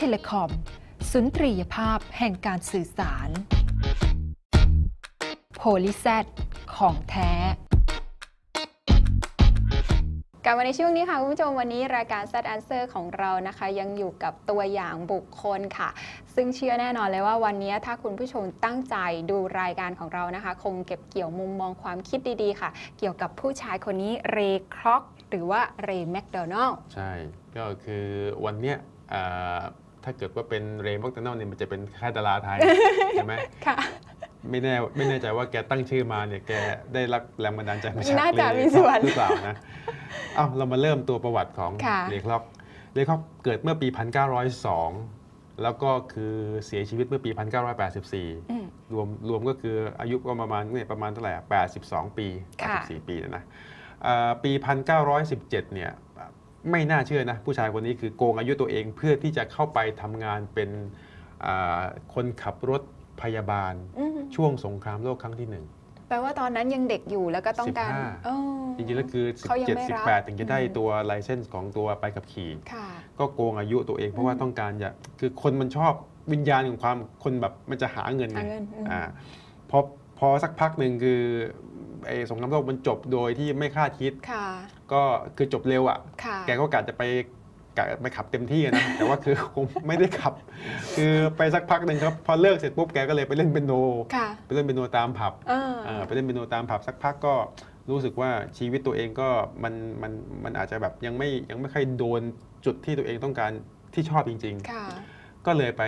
Cat Telecom สุนทรียภาพแห่งการสื่อสาร โพลิแซของแท้กลับมาในช่วงนี้ค่ะ คุณผู้ชมวันนี้รายการ Set Answer ของเรานะคะ ยังอยู่กับตัวอย่างบุคคลค่ะ ซึ่งเชื่อแน่นอนเลยว่าวันนี้ถ้าคุณผู้ชมตั้งใจดูรายการของเรานะคะ คงเก็บเกี่ยวมุมมองความคิดดีๆ ค่ะ เกี่ยวกับผู้ชายคนนี้เรย์ครอกหรือว่าเรย์แมคโดนัลใช่ ก็คือวันเนี้ยอ่า ถ้าเกิดว่าเป็นเรย์ม็อกเตนลเนี่ยมันจะเป็นค่ายดาราไทยใช่ไหมค่ะไม่แน่ไม่แน่ใจว่าแกตั้งชื่อมาเนี่ยแกได้รับแรงบันดาลใจมาจากน่าจะเรย์มีส่วนหรือเปล่านะเอ้าเรามาเริ่มตัวประวัติของค่ะเรย์คล็อกเรย์คล็อกเกิดเมื่อปี 1902 แล้วก็คือเสียชีวิตเมื่อปี 1984อืมรวมรวมก็คืออายุก็ประมาณเนี่ยประมาณเท่าไหร่อะ82 ปีค่ะ84 ปีนะนะอ่าปี 1917 เนี่ย ไม่น่าเชื่อนะ ผู้ชายคนนี้คือโกงอายุตัวเองเพื่อที่จะเข้าไปทำงานเป็นอ่าคนขับรถพยาบาลอืมช่วงสงครามโลกครั้งที่หนึ่งแปลว่าตอนนั้นยังเด็กอยู่แล้วก็ต้องการ15เออจริงๆแล้วคือเขายังไม่รับ17 18 ถึงจะได้ตัวไลเซนส์ของตัวไปขับขี่ค่ะก็โกงอายุตัวเองเพราะว่าต้องการจะคือคนมันชอบวิญญาณของความคนแบบมันจะหาเงินไงหาเงินอืมอ่าพอพอสักพักหนึ่งคือ ไอ้สงครามโลกมันจบโดยที่ไม่คาดคิดค่ะก็คือจบเร็วอะค่ะ แกก็กะจะไปกะไปขับเต็มที่อะนะ แต่ว่าคือคงไม่ได้ขับ คือไปสักพักหนึ่งครับ พอเลิกเสร็จปุ๊บแกก็เลยไปเล่นเปียโนค่ะไปเล่นเปียโนตามผับเอออ่าไปเล่นเปียโนตามผับสักพักก็รู้สึกว่าชีวิตตัวเองก็มันมันมันอาจจะแบบยังไม่ยังไม่ค่อยโดนจุดที่ตัวเองต้องการที่ชอบจริงค่ะๆ ก็เลยไป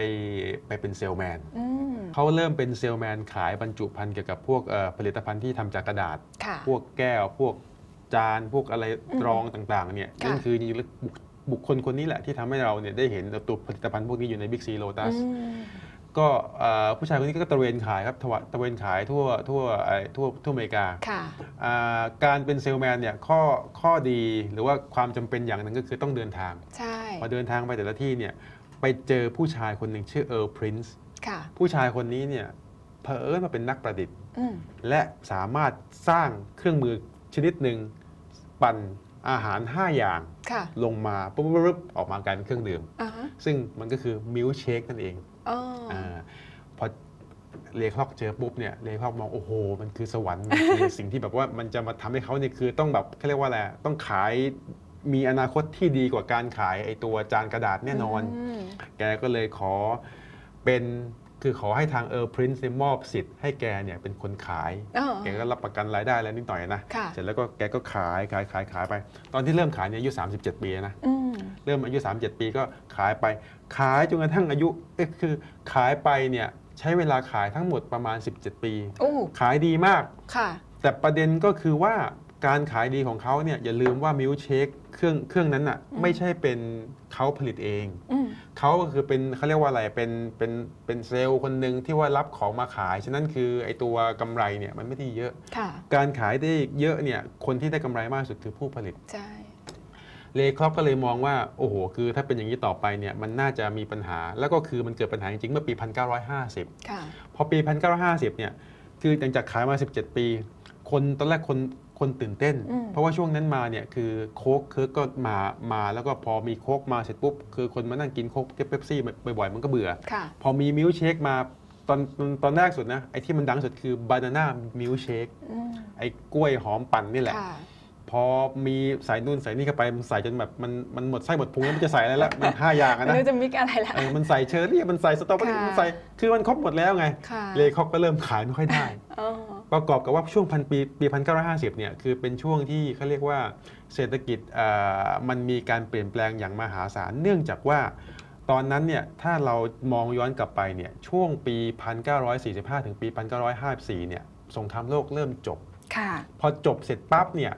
ไปเป็นเซลแมนอืมเขาเริ่มเป็นเซลแมนขายบรรจุภัณฑ์เกี่ยวกับพวกเอ่อผลิตภัณฑ์ที่ทำจากกระดาษค่ะพวกแก้ว พวกจาน พวกอะไรอืมรองต่างๆเนี่ยค่ะนั่นคือจริงๆแล้วบุคบุคคลคนนี้แหละที่ทำให้เราเนี่ยได้เห็นตัวผลิตภัณฑ์พวกนี้อยู่ในบิ๊กซีโ t ตัสอืมก็เอ่อผู้ชายคนนี้ก็ตระเวนขายครับทวะตระเวนขายทั่วทั่วไอ้ทั่วทั่วอเมริกาค่ะอ่าการเป็นเซลแมนเนี่ยข้อข้อดีหรือว่าความจำเป็นอย่างหนึ่งก็คือต้องเดินทางใช่พอเดินทางไปแต่ละที่เนี่ย ไปเจอผู้ชายคนหนึ่งชื่อเอ r ร์พรินซ์ค่ะ ผู้ชายคนนี้เนี่ยเผอิญมาเป็นนักประดิษฐ์ อืมและสามารถสร้างเครื่องมือชนิดหนึ่งปั่นอาหาร 5 อย่างค่ะลงมาปุ๊บปุ๊บปุ๊บออกมากลายเป็นเครื่องดื่ม อ่าฮะซึ่งมันก็คือมิลเชคนั่นเองอ๋อออาพอเลคอกเจอปุ๊บเนี่ยเลคอกมองโอ้โห มันคือสวรรค์ มันคือสิ่งที่แบบว่ามันจะมาทำให้เขาเนี่ยคือต้องแบบเขาเรียกว่าอะไรต้องขาย มีอนาคตที่ดีกว่าการขายไอตัวจานกระดาษแน่นอนมแกก็เลยขอเป็นคือขอให้ทางเออร์พรินซ์มอบสิทธิ์ให้แกเนี่ยเป็นคนขายอ๋อแกก็รับประกันรายได้แล้วนิดหน่อยนะค่ะเสร็จแล้วก็แกก็ขายขายขายขายไป ตอนที่เริ่มขายเนี่ยอายุ 37 ปีนะอืมเริ่มอายุ 37 ปีก็ขายไป ขายจนกระทั่งอายุเอ๊ะคือขายไปเนี่ยใช้เวลาขายทั้งหมดประมาณ 17 ปีโอ้ขายดีมากค่ะแต่ประเด็นก็คือว่า การขายดีของเขาเนี่ยอย่าลืมว่ามิลเชคเครื่องเครื่องนั้นอะอืมไม่ใช่เป็นเขาผลิตเองอืมเขาก็คือเป็นเขาเรียกว่าอะไรเป็นเป็นเป็นเซลล์คนหนึ่งที่ว่ารับของมาขาย ฉะนั้นคือไอตัวกำไรเนี่ยมันไม่ได้เยอะค่ะการขายได้เยอะเนี่ยคนที่ได้กำไรมากที่สุดคือผู้ผลิตใช่เลครอปก็เลยมองว่า โอ้โห คือถ้าเป็นอย่างนี้ต่อไปเนี่ยมันน่าจะมีปัญหา แล้วก็คือมันเกิดปัญหาจริงๆเมื่อปี 1950ค่ะพอปี 1950 เนี่ยคือหลังจากขายมา 17 ปี คนตอนแรกคน คนตื่นเต้นอืมเพราะว่าช่วงนั้นมาเนี่ยคือโค้กเคิร์กก็มามาแล้วก็พอมีโค้กมาเสร็จปุ๊บคือคนมานั่งกินโค้กเป๊ปซี่บ่อยๆมันก็เบื่อค่ะพอมีมิลค์เชคมาตอนตอนตอนแรกสุดนะไอ้ที่มันดังสุดคือบานาน่ามิลค์เชคอืมไอ้กล้วยหอมปั่นนี่แหละค่ะพอมีใส่นู่นใส่นี่เข้าไปมันใส่จนแบบมันมันหมดไส้หมดพุงแล้วมันจะใส่อะไรละมันห้าอย่างอะไม่นะรู้จะมิกอะไรละเออมันใส่เชอร์รี่มันใส่สตรอเบอรี่ค่ะมันใส่คือมันครบหมดแล้วไงค่ะเลคอกก็เริ่มขายไม่ค่อยได้อ๋อ ประกอบกับว่าช่วงพันปีปีพันเก้าร้อยห้าสิบเนี่ยคือเป็นช่วงที่เขาเรียกว่าเศรษฐกิจเอ่อมันมีการเปลี่ยนแปลงอย่างมหาศาล เนื่องจากว่าตอนนั้นเนี่ยถ้าเรามองย้อนกลับไปเนี่ยช่วงปี 1945 ถึงปี 1954 เนี่ยสงครามโลกเริ่มจบค่ะพอจบเสร็จปั๊บเนี่ย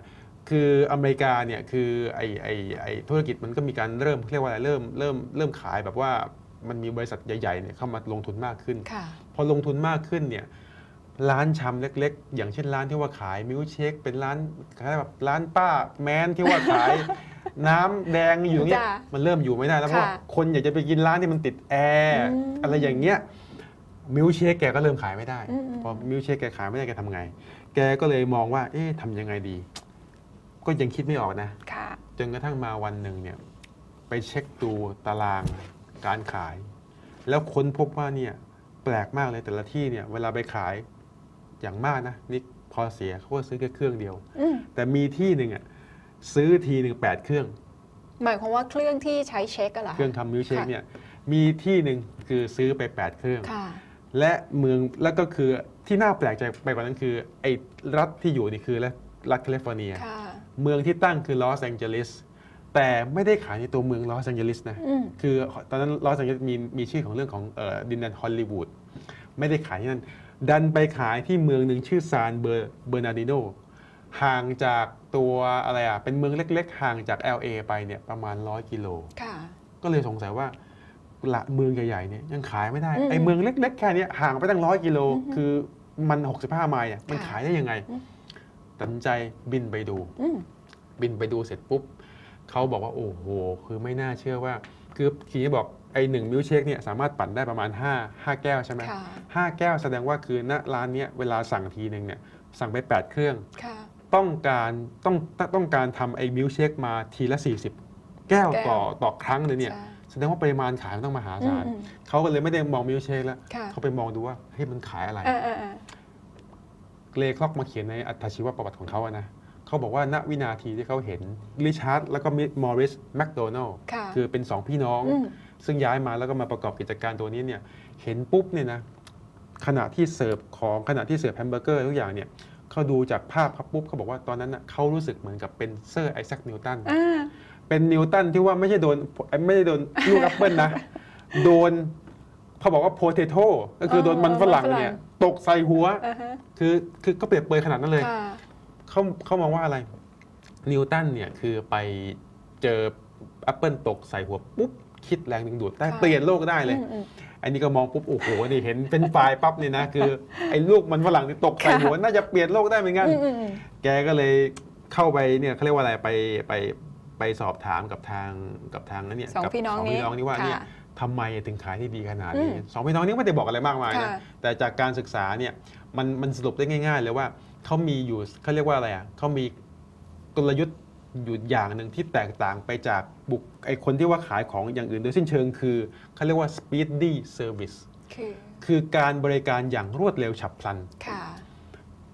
คืออเมริกาเนี่ยคือไอไอไอธุรกิจมันก็มีการเริ่มเรียกว่าอะไรเริ่มเริ่มเริ่มขายแบบว่ามันมีบริษัทใหญ่ๆเนี่ยเข้ามาลงทุนมากขึ้นค่ะพอลงทุนมากขึ้นเนี่ย ร้านชำเล็ก ๆ อย่างเช่นร้านที่ว่าขายมิลค์เชคเป็นร้านคล้ายๆแบบร้านป้าแมนที่ว่าขาย น้ำแดงอยู่เนี่ยจ้ะมันเริ่มอยู่ไม่ได้แล้วเพราะว่าค่ะคนอยากจะไปกินร้านที่มันติดแอร์อืมอะไรอย่างเงี้ยมิลค์เชคแกก็เริ่มขายไม่ได้อืมพอมิลค์เชคแกขายไม่ได้แกทำไง แกก็เลยมองว่า เอ๊ะทำยังไงดี ก็ยังคิดไม่ออกนะค่ะจนกระทั่งมาวันหนึ่งเนี่ย ไปเช็คดูตารางการขาย แล้วค้นพบว่าเนี่ยแปลกมากเลยแต่ละที่เนี่ย เวลาไปขาย อย่างมากนะนี่พอเสียเขาก็ซื้อแค่เครื่องเดียวอืมแต่มีที่หนึ่งอะซื้อทีหนึ่งแปดเครื่อง หมายความว่าเครื่องที่ใช้เช็คกันเหรอเครื่องทำมิลค์เชคค่ะเนี่ยมีที่หนึ่งคือซื้อไป 8 เครื่องค่ะและเมืองแล้วก็คือที่น่าแปลกใจไปกว่านั้นคือไอ้รัฐที่อยู่นี่คือรัฐแคลิฟอร์เนียค่ะเมืองที่ตั้งคือลอสแองเจลิสแต่ไม่ได้ขายในตัวเมืองลอสแองเจลิสนะอืมคือตอนนั้นลอสแองเจลิสมีมีชื่อของเรื่องของเอ่อดินแดนฮอลลีวูด ไม่ได้ขายที่นั่น ดันไปขายที่เมืองหนึ่งชื่อซานเบอร์เบอร์นาร์ดิโนห่างจากตัวอะไรอะเป็นเมืองเล็ก ๆ ห่างจาก LA ไปเนี่ยประมาณ 100 กิโลค่ะก็เลยสงสัยว่าละเมืองใหญ่ๆเนี่ยยังขายไม่ได้อืมไอ้เมืองเล็ก ๆ แค่เนี้ยห่างไปตั้งร้อยกิโลอือฮึคือมัน 65 ไมล์อะมันค่ะขายได้ยังไงอืมตัดสินใจบินไปดูอืมบินไปดูเสร็จปุ๊บเขาบอกว่าโอ้โห คือไม่น่าเชื่อว่า คือทีนี้บอกไอ้หนึ่งมิลค์เชคเนี่ยสามารถปั่นได้ประมาณ 5 5 แก้วใช่ไหมค่ะห้าแก้วแสดงว่าคือณร้านเนี้ยเวลาสั่งทีหนึ่งเนี่ยสั่งไป 8 เครื่องค่ะต้องการต้องต้องการทำไอ้มิลค์เชคมาทีละ 40แก้วแก้วต่อต่อครั้งเลยเนี่ยใช่แสดงว่าปริมาณขายมันต้องมหาอืศามลอืมเขาก็เลยไม่ได้มองมิลค์เชคแล้วค่ะเขาไปมองดูว่าเฮ้ยมันขายอะไรเออเออเออเลคล็อกมาเขียนในอัตชีวประวัติของเขาอะนะ เขาบอกว่าณวินาทีที่เขาเห็นริชาร์ดแล้วก็มอริสแมคโดนัลค่ะคือเป็นสองพี่น้องอืมซึ่งย้ายมาแล้วก็มาประกอบกิจการตัวนี้เนี่ยเห็นปุ๊บเนี่ยนะขณะที่เสิร์ฟของขณะที่เสิร์ฟแฮมเบอร์เกอร์ทุกอย่างเนี่ยเขาดูจากภาพครับปุ๊บเขาบอกว่าตอนนั้นน่ะเขารู้สึกเหมือนกับเป็นเซอร์ไอแซคนิวตันอ่าเป็นนิวตันที่ว่าไม่ใช่โดนไม่ได้โดนลูกแอปเปิลนะ โดนเขาบอกว่าโพเทโต้ก็คือโดนมันฝรั่งเนี่ยตกใส่หัวอ่าฮะคือคือก็เปรียบเปรยขนาดนั้นเลยค่ะ เขาเขามองว่าอะไร นิวตันเนี่ยคือไปเจอแอปเปิลตกใส่หัวปุ๊บ คิดแรงดึงดูดได้ค่ะเปลี่ยนโลกได้เลยอืมอืมอันนี้ก็มองปุ๊บ โอ้โห นี่เห็นเป็นไฟล์ปั๊บนี่นะ คือไอ้ลูกมันฝรั่งที่ตกใส่หัวน่าจะเปลี่ยนโลกได้เหมือนกันอืมอืมอืมแกก็เลยเข้าไปเนี่ยเขาเรียกว่าอะไรไปไปไปสอบถามกับทางกับทางนั้นเนี่ยสองกัพี่น้องสองนี้พี่น้องนี่ว่าเนี่ยค่ะทำไมถึงขายได้ดีขนาดนี้อืมสองพี่น้องนี้ไม่ได้บอกอะไรมากมายนะค่ะแต่จากการศึกษาเนี่ยมันมันสรุปได้ง่าย ๆ เลยว่า เขามีอยู่เขาเรียกว่าอะไรอะเขามีกลยุทธ์อยู่อย่างหนึ่งที่แตกต่างไปจากบุคไอคนที่ว่าขายของอย่างอื่นโดยสิ้นเชิงคือเขาเรียกว่า speedy service คือคือการบริการอย่างรวดเร็วฉับพลันค่ะ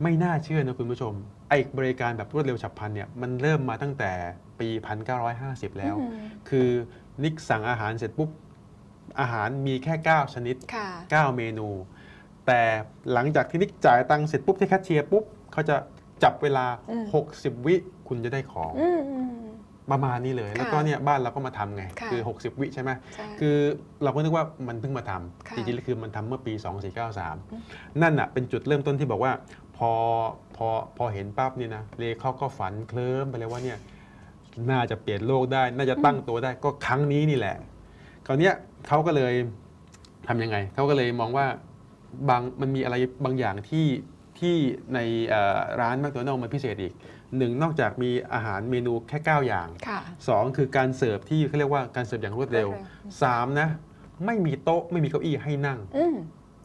ไม่น่าเชื่อนะคุณผู้ชม ไอ้บริการแบบรวดเร็วฉับพลันเนี่ยมันเริ่มมาตั้งแต่ปี 1950 แล้วอืมคือนิกสั่งอาหารเสร็จปุ๊บ อาหารมีแค่ 9 ชนิดค่ะ9เมนู แต่หลังจากที่นิกจ่ายตังค์เสร็จปุ๊บที่แคชเชียร์ปุ๊บ เขาจะจับเวลา อืม 60 วิคุณจะได้ของอืมอืม ประมาณนี้เลย แล้วก็เนี่ยบ้านเราก็มาทำไงค่ะคือ60 วิใช่ไหมใช่ คือเราก็นึกว่ามันเพิ่งมาทค่ะำจริงๆแล้วคือมันทำเมื่อปี2493 นั่นน่ะเป็นจุดเริ่มต้นที่บอกว่า พอพอพอเห็นปั๊บเนี่ยนะเลเขาก็ฝันเคลิ้มไปเลยว่าเนี่ยน่าจะเปลี่ยนโลกได้ น่าจะตั้งตัวได้ก็ครั้งนี้นี่แหละ คราวเนี้ยเขาก็เลยทำยังไง เขาก็เลยมองว่าบางมันมีอะไรบางอย่างที่ ที่ในเอ่อร้านแมคโดนัลล์มันพิเศษอีกหนึ่งนอกจากมีอาหารเมนูแค่ 9 อย่างค่ะสองคือการเสิร์ฟที่เขาเรียกว่าการเสิร์ฟอย่างรวดเร็วรวดเร็วสามนะ ไม่มีโต๊ะไม่มีเก้าอี้ให้นั่งอืม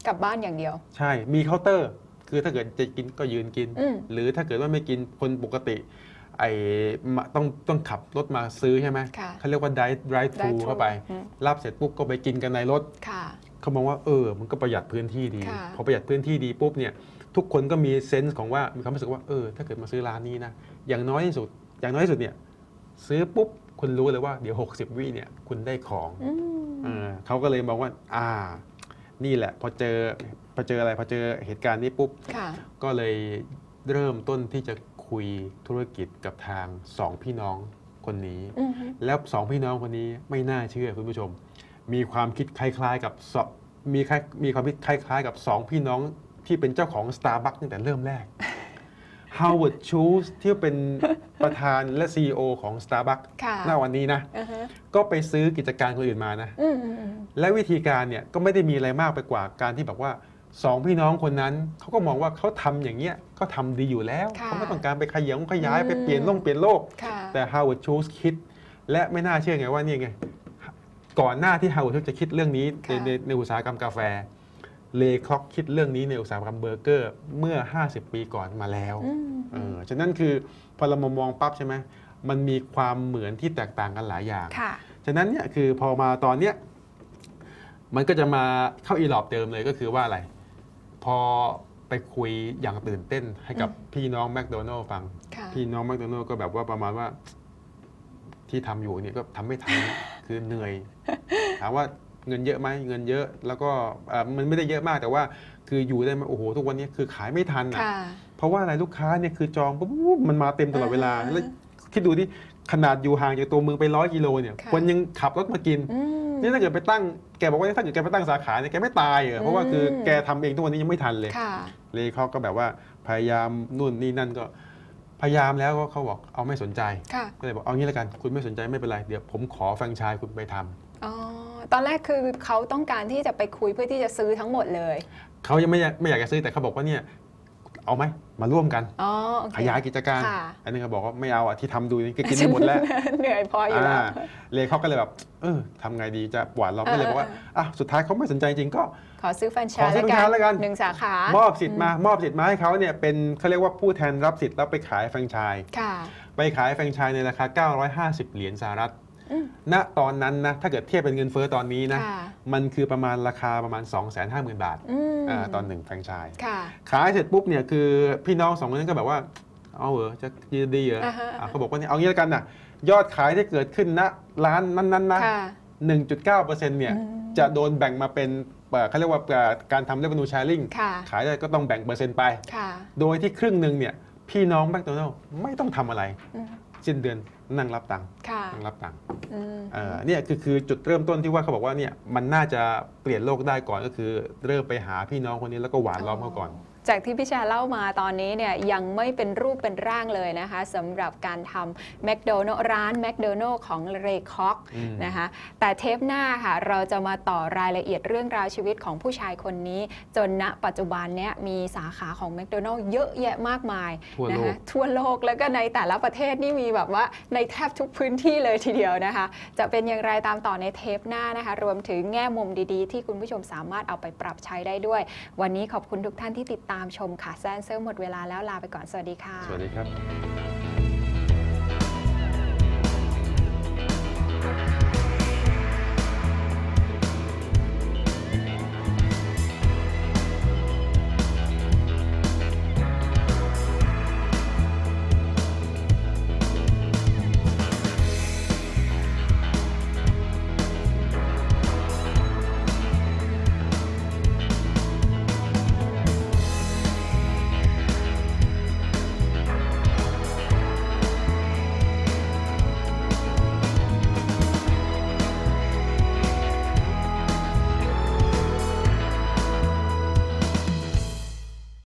กลับบ้านอย่างเดียว ใช่มีเคาน์เตอร์ คือถ้าเกิดจะกินก็ยืนกินอืมหรือถ้าเกิดว่าไม่กินคนปกติไอ้มาต้องต้องขับรถมาซื้อใช่ไหมค่ะเขาเรียกว่า drive drive thru Drive-thru เข้าไปอืมรับเสร็จปุ๊บก็ไปกินกันในรถค่ะเขามองว่าเออ มันก็ประหยัดพื้นที่ดีค่ะพอประหยัดพื้นที่ดีปุ๊บเนี่ย ทุกคนก็มีเซนส์ของว่ามีความรู้สึกว่าเออถ้าเกิดมาซื้อร้านนี้นะอย่างน้อยที่สุด อย่างน้อยที่สุดเนี่ยซื้อปุ๊บคุณรู้เลยว่าเดี๋ยว 60 วิเนี่ยคุณได้ของอืมเออเขาก็เลยมองว่า อ่า นี่แหละ พอเจอพอเจออะไรพอเจอเหตุการณ์นี้ปุ๊บค่ะก็เลยเริ่มต้นที่จะคุยธุรกิจกับทางสองพี่น้องคนนี้อืมแล้วสองพี่น้องคนนี้ไม่น่าเชื่อคุณผู้ชม มีความคิดคล้าย ๆ กับสองมีคล้ายมีความคิดคล้าย ๆ กับสองพี่น้อง ที่เป็นเจ้าของ Starbucks ตั้งแต่เริ่มแรก Howard Schultz ที่เป็นประธานและ CEO ของ Starbucks ค่ะหน้าวันนี้นะอ่าฮะก็ไปซื้อกิจการคนอื่นมานะอืมอืมอืมและวิธีการเนี่ยก็ไม่ได้มีอะไรมากไปกว่าการที่แบบว่าสองพี่น้องคนนั้นเขาก็มองว่าเขาทำอย่างเงี้ยเขาทำดีอยู่แล้วค่ะเขาไม่ต้องการไปขยงขยายอืมไปเปลี่ยนโลกเปลี่ยนโลกค่ะแต่ Howard Schultz คิด และไม่น่าเชื่อไงว่านี่ไง ก่อนหน้าที่ Howard Schultz จะคิดเรื่องนี้ในค่ะในในอุตสาหกรรมกาแฟ เลคล็อกคิดเรื่องนี้ในอุตสาหกรรมเบอร์เกอร์เมื่อ 50 ปีก่อนมาแล้วอืมเออฉะนั้นคือพอเรามามองปั๊บใช่ไหมมันมีความเหมือนที่แตกต่างกันหลายอย่างค่ะฉะนั้นเนี่ยคือพอมาตอนเนี้ยมันก็จะมาเข้าอีหลอบเดิมเลยก็คือว่าอะไร พอไปคุยอย่างตื่นเต้นให้กับพี่น้องแมคโดนัลล์ฟังค่ะพี่น้องแมคโดนัลล์ก็แบบว่าประมาณว่าที่ทำอยู่เนี่ยก็ทำไม่ทันคือเหนื่อยถามว่า เงินเยอะไหมเงินเยอะ แล้วก็เอ่อมันไม่ได้เยอะมากแต่ว่า คืออยู่ได้ไหมโอ้โหทุกวันนี้คือขายไม่ทันอะค่ะเพราะว่าอะไรลูกค้าเนี่ยคือจองปุ๊บมันมาเต็มตลอดเวลาอ่าแล้วคิดดูที่ขนาดอยู่ห่างจากตัวเมืองไปร้อยกิโลเนี่ยค่ะคนยังขับรถมากินอืมนี่ถ้าเกิดไปตั้งแกบอกว่าถ้าเกิดแกไปตั้งสาขาเนี่ยแกไม่ตายเหรอเพราะว่าคืออืมแกทำเองทุกวันนี้ยังไม่ทันเลยค่ะเลยเขาก็แบบว่าพยายามนู่นนี่นั่นก็พยายามแล้วก็เขาบอกเอาไม่สนใจค่ะก็เลยบอกเอางี้ละกันคุณไม่สนใจไม่เป็นไรเดี๋ยวผมขอแฟรนไชส์คุณไปทำอ๋อ ตอนแรกคือเขาต้องการที่จะไปคุยเพื่อที่จะซื้อทั้งหมดเลยเขายังไม่อยากไม่อยากจะซื้อแต่เขาบอกว่าเนี่ยเอาไหมมาร่วมกันอ๋อโอเคขยายกิจการค่ะอันนี้เขาบอกว่าไม่เอาอะที่ทำดูนี่ก็กินไม่หมดแล้วเหนื่อยพออยู่แล้วอ่าเลยเขาก็เลยแบบเออทำไงดีจะหวานเราก็เลยบอกว่าอะสุดท้ายเขาไม่สนใจจริงก็ ขอซื้อแฟรนไชขอส์ซื้อแฟรนไชส์แล้วกันหนึ่งสาขามมอบสิทธิ์มามอบสิทธิ์มาให้เขาเนี่ยเป็นเขาเรียกว่าผู้แทนรับสิทธิ์แล้วไปขายแฟรนไชส์ค่ะไปขายแฟรนไชส์ในราคา 950 เหรียญสหรัฐอืม ณตอนนั้นนะถ้าเกิดเทียบเป็นเงินเฟ้อตอนนี้นะค่ะมันคือประมาณราคาประมาณ 250,000 บาทอืมอ่าตอนหนึ่งแฟรนไชส์ค่ะขายเสร็จปุ๊บเนี่ยคือพี่น้องสองคนนั้นก็แบบว่าเอาเหรอจะดีเหรออ่าฮะอะเขาบอกว่าเนี่ยเอางี้แล้วกันนะยอดขายที่เกิดขึ้นณร้านนั้นๆนะค่ะ1.9%เนี่ยอืมจะโดนแบ่งมาเป็นเอ่อเขาเรียกว่าเอ่อการทำ revenue sharing ค่ะขายได้ก็ต้องแบ่งเปอร์เซ็นต์ไปค่ะโดยที่ครึ่งหนึ่งเนี่ยพี่น้องแมคโดนัลล์ไม่ต้องทำอะไรอืมสิ้นเดือน นั่งรับตังค์ค่ะนั่งรับตังค์อืมเอ่อเนี่ยคือคือจุดเริ่มต้นที่ว่าเขาบอกว่าเนี่ยมันน่าจะเปลี่ยนโลกได้ก่อนก็คือ เริ่มไปหาพี่น้องคนนี้แล้วก็หวานล้อมเขาก่อน จากที่พี่ชาเล่ามาตอนนี้เนี่ยยังไม่เป็นรูปเป็นร่างเลยนะคะสำหรับการทำแมคโดนัลร้านแมคโดนัลของเรคอกอืมนะคะแต่เทปหน้าค่ะเราจะมาต่อรายละเอียดเรื่องราวชีวิตของผู้ชายคนนี้ จนณปัจจุบันเนี้ยมีสาขาของแมคโดนัลเยอะแยะมากมายทั่วโลกนะคะทั่วโลกแล้วก็ในแต่ละประเทศนี่มีแบบว่าในแทบทุกพื้นที่เลยทีเดียวนะคะ จะเป็นอย่างไรตามต่อในเทปหน้านะคะ รวมถึงแง่มุมดีๆ ที่คุณผู้ชมสามารถเอาไปปรับใช้ได้ด้วย วันนี้ขอบคุณทุกท่านที่ติดตามชมค่ะแซนเซอร์หมดเวลาแล้วลาไปก่อนสวัสดีค่ะ สวัสดีครับ